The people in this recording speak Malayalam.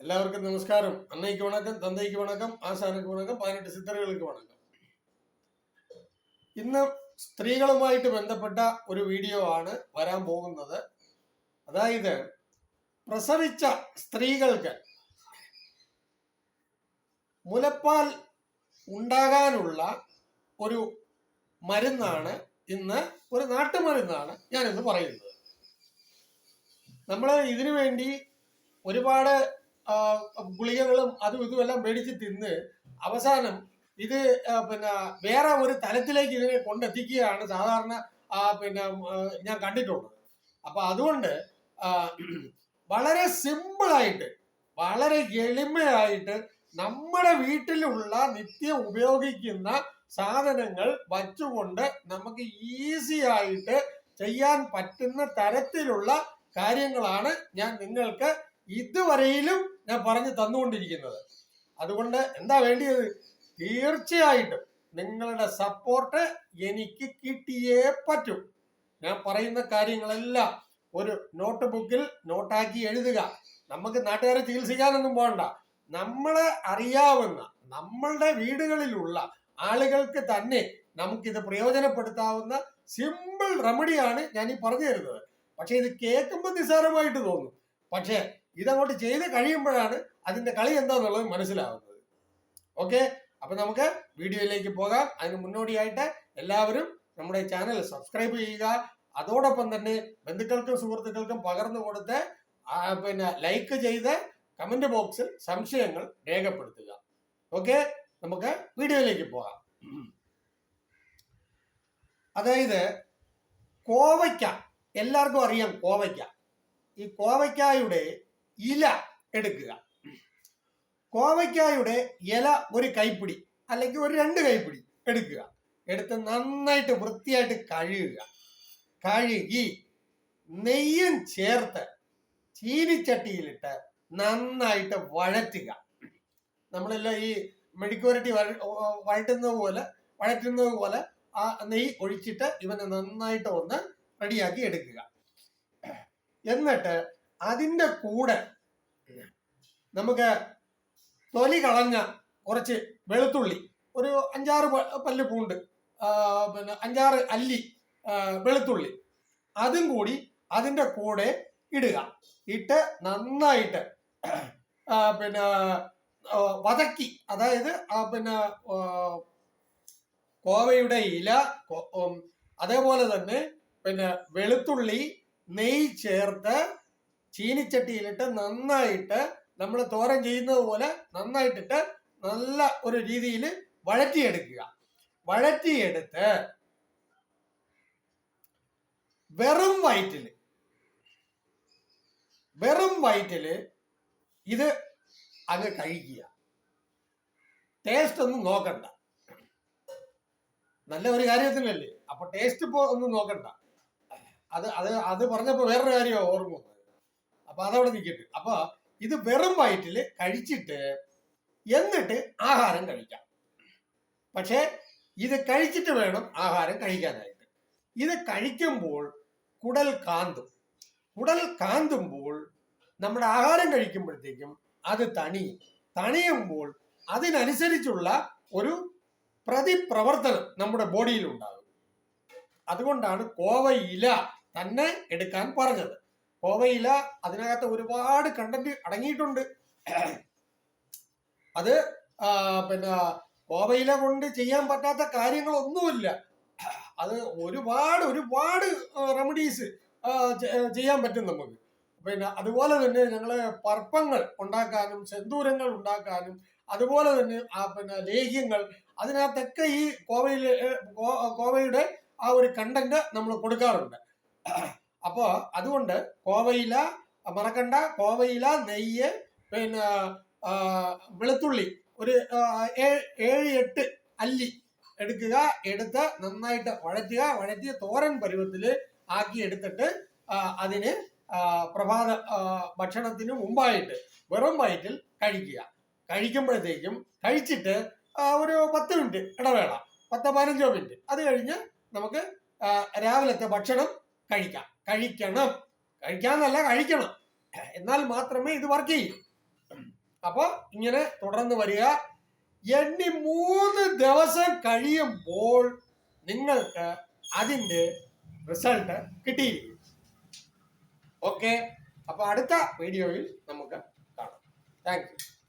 எல்லாருக்கும் நமஸ்காரம் அன்னைக்கு வணக்கம் தந்தைக்கு வணக்கம் ആശാനക്ക് വണക്കം പതിനെട്ട് സിദ്ധറുകൾക്ക് വണക്കം ഇന്ന് സ്ത്രീകളുമായിട്ട് ബന്ധപ്പെട്ട ഒരു വീഡിയോ ആണ് വരാൻ പോകുന്നത് അതായത് പ്രസവിച്ച സ്ത്രീകൾക്ക് മുലപ്പാൽ ഉണ്ടാകാനുള്ള ഒരു മരുന്നാണ് ഇന്ന് ഒരു നാട്ടുമരുന്നാണ് ഞാനിന്ന് പറയുന്നത് നമ്മൾ ഇതിനു വേണ്ടി ഒരുപാട് ആ, ഗുളികകളും അതും ഇതും എല്ലാം മേടിച്ച് തിന്ന് അവസാനം ഇത് പിന്നെ വേറെ ഒരു തലത്തിലേക്ക് ഇതിനെ കൊണ്ടെത്തിക്കുകയാണ് സാധാരണ പിന്നെ ഞാൻ കണ്ടിട്ടുള്ളത് അപ്പൊ അതുകൊണ്ട് വളരെ സിമ്പിളായിട്ട് വളരെ എളിമയായിട്ട് നമ്മുടെ വീട്ടിലുള്ള നിത്യം ഉപയോഗിക്കുന്ന സാധനങ്ങൾ വച്ചുകൊണ്ട് നമുക്ക് ഈസി ആയിട്ട് ചെയ്യാൻ പറ്റുന്ന തരത്തിലുള്ള കാര്യങ്ങളാണ് ഞാൻ നിങ്ങൾക്ക് ഇതുവരെയിലും ഞാൻ പറഞ്ഞു തന്നുകൊണ്ടിരിക്കുന്നത്. അതുകൊണ്ട് എന്താ വേണ്ടിയത്? തീർച്ചയായിട്ടും നിങ്ങളുടെ സപ്പോർട്ട് എനിക്ക് കിട്ടിയേ പറ്റൂ. ഞാൻ പറയുന്ന കാര്യങ്ങളെല്ലാം ഒരു നോട്ട് ബുക്കിൽ നോട്ടാക്കി എഴുതുക. നമുക്ക് നാട്ടുകാരെ ചികിത്സിക്കാനൊന്നും പോകണ്ട. നമ്മളെ അറിയാവുന്ന നമ്മളുടെ വീടുകളിലുള്ള ആളുകൾക്ക് തന്നെ നമുക്കിത് പ്രയോജനപ്പെടുത്താവുന്ന സിമ്പിൾ റെമഡിയാണ് ഞാൻ ഈ പറഞ്ഞു തരുന്നത് പക്ഷെ ഇത് കേൾക്കുമ്പോൾ നിസ്സാരമായിട്ട് തോന്നും. പക്ഷെ ഇതങ്ങോട്ട് ചെയ്ത് കഴിയുമ്പോഴാണ് അതിന്റെ കളി എന്താന്നുള്ളത് മനസ്സിലാവുന്നത്. ഓക്കെ അപ്പൊ നമുക്ക് വീഡിയോയിലേക്ക് പോകാം. അതിന് മുന്നോടിയായിട്ട് എല്ലാവരും നമ്മുടെ ചാനൽ സബ്സ്ക്രൈബ് ചെയ്യുക. അതോടൊപ്പം തന്നെ ബന്ധുക്കൾക്കും സുഹൃത്തുക്കൾക്കും പകർന്നു കൊടുത്ത് പിന്നെ ലൈക്ക് ചെയ്ത് കമന്റ് ബോക്സിൽ സംശയങ്ങൾ രേഖപ്പെടുത്തുക. ഓക്കെ നമുക്ക് വീഡിയോയിലേക്ക് പോകാം. അതായത് കോവയ്ക്ക. എല്ലാവർക്കും അറിയാം കോവയ്ക്ക. ഈ കോവയ്ക്കായുടെ ഇല എടുക്കുക. കോവയ്ക്കായുടെ ഇല ഒരു കൈപ്പിടി അല്ലെങ്കിൽ ഒരു രണ്ട് കൈപ്പിടി എടുക്കുക. എടുത്ത് നന്നായിട്ട് വൃത്തിയായിട്ട് കഴുകുക. കഴുകി നെയ്യും ചേർത്ത് ചീനിച്ചട്ടിയിലിട്ട് നന്നായിട്ട് വഴറ്റുക. നമ്മളെല്ലാം ഈ മെഴുക്കുവരട്ടി വഴ വഴറ്റുന്നത് പോലെ വഴറ്റുന്നത് പോലെ ആ നെയ്യ് ഒഴിച്ചിട്ട് ഇവനെ നന്നായിട്ട് ഒന്ന് റെഡിയാക്കി എടുക്കുക. എന്നിട്ട് അതിന്റെ കൂടെ നമുക്ക് തൊലി കളഞ്ഞ കുറച്ച് വെളുത്തുള്ളി ഒരു അഞ്ചാറ് പല്ല് പൂണ്ട് പിന്നെ അഞ്ചാറ് അല്ലി വെളുത്തുള്ളി. അതും കൂടി അതിന്റെ കൂടെ ഇടുക. ഇട്ട് നന്നായിട്ട് പിന്നെ വതക്കി. അതായത് പിന്നെ കോവയുടെ ഇല അതേപോലെ തന്നെ പിന്നെ വെളുത്തുള്ളി നെയ് ചേർത്ത് ചീനിച്ചട്ടിയിലിട്ട് നന്നായിട്ട് നമ്മൾ തോരൻ ചെയ്യുന്നത് പോലെ നന്നായിട്ടിട്ട് നല്ല ഒരു രീതിയിൽ വഴറ്റിയെടുക്കുക. വഴറ്റിയെടുത്ത് വെറും വയറ്റിൽ വെറും വയറ്റിൽ ഇത് അങ്ങ് കഴിക്കുക. ടേസ്റ്റ് ഒന്നും നോക്കണ്ട. നല്ല ഒരു കാര്യത്തിനല്ലേ അപ്പൊ ടേസ്റ്റ് ഇപ്പോ ഒന്നും നോക്കണ്ട. അത് അത് അത് പറഞ്ഞപ്പോ വേറൊരു കാര്യമാണ് ഓർമ്മ അപ്പൊ അതവിടെ നിൽക്കട്ടെ അപ്പൊ ഇത് വെറും വയറ്റിൽ കഴിച്ചിട്ട് എന്നിട്ട് ആഹാരം കഴിക്കാം. പക്ഷേ ഇത് കഴിച്ചിട്ട് വേണം ആഹാരം കഴിക്കാനായിട്ട്. ഇത് കഴിക്കുമ്പോൾ കുടൽ കാന്തും. കുടൽ കാന്തുമ്പോൾ നമ്മുടെ ആഹാരം കഴിക്കുമ്പോഴത്തേക്കും അത് തണി തണിയുമ്പോൾ അതിനനുസരിച്ചുള്ള ഒരു പ്രതിപ്രവർത്തനം നമ്മുടെ ബോഡിയിൽ ഉണ്ടാകും അതുകൊണ്ടാണ് ഇല തന്നെ എടുക്കാൻ പറഞ്ഞത്. കോവയില അതിനകത്ത് ഒരുപാട് കണ്ടന്റ് അടങ്ങിയിട്ടുണ്ട്. അത് പിന്നെ കോവയില കൊണ്ട് ചെയ്യാൻ പറ്റാത്ത കാര്യങ്ങളൊന്നുമില്ല. അത് ഒരുപാട് ഒരുപാട് റെമഡീസ് ചെയ്യാൻ പറ്റും നമുക്ക്. പിന്നെ അതുപോലെ തന്നെ ഞങ്ങൾ പർപ്പങ്ങൾ ഉണ്ടാക്കാനും സെന്തൂരങ്ങൾ ഉണ്ടാക്കാനും അതുപോലെ തന്നെ ആ പിന്നെ ലേഹ്യങ്ങൾ അതിനകത്തൊക്കെ ഈ കോവയിൽ കോവയുടെ ആ ഒരു കണ്ടന്റ് നമ്മൾ കൊടുക്കാറുണ്ട്. അപ്പോൾ അതുകൊണ്ട് കോവയില മറക്കണ്ട. കോവയില നെയ്യ് പിന്നെ വെളുത്തുള്ളി. ഒരു ഏഴ് എട്ട് അല്ലി എടുക്കുക. എടുത്ത് നന്നായിട്ട് വഴറ്റുക. വഴറ്റിയ തോരൻ പരുവത്തിൽ ആക്കി എടുത്തിട്ട് അതിന് പ്രഭാത ഭക്ഷണത്തിന് മുമ്പായിട്ട് വെറും വയറ്റിൽ കഴിക്കുക. കഴിക്കുമ്പോഴത്തേക്കും കഴിച്ചിട്ട് ഒരു പത്ത് മിനിറ്റ് ഇടവേള. പത്ത് പതിനഞ്ചോ മിനിറ്റ്. അത് കഴിഞ്ഞ് നമുക്ക് രാവിലത്തെ ഭക്ഷണം കഴിക്കാം. കഴിക്കണം. കഴിക്കാന്നല്ല കഴിക്കണം. എന്നാൽ മാത്രമേ ഇത് വർക്ക് ചെയ്യൂ. അപ്പൊ ഇങ്ങനെ തുടർന്ന് വരിക. എണ്ണി മൂന്ന് ദിവസം കഴിയുമ്പോൾ നിങ്ങൾക്ക് അതിന്റെ റിസൾട്ട് കിട്ടി. ഓക്കെ അപ്പൊ അടുത്ത വീഡിയോയിൽ നമുക്ക് കാണാം. Thank you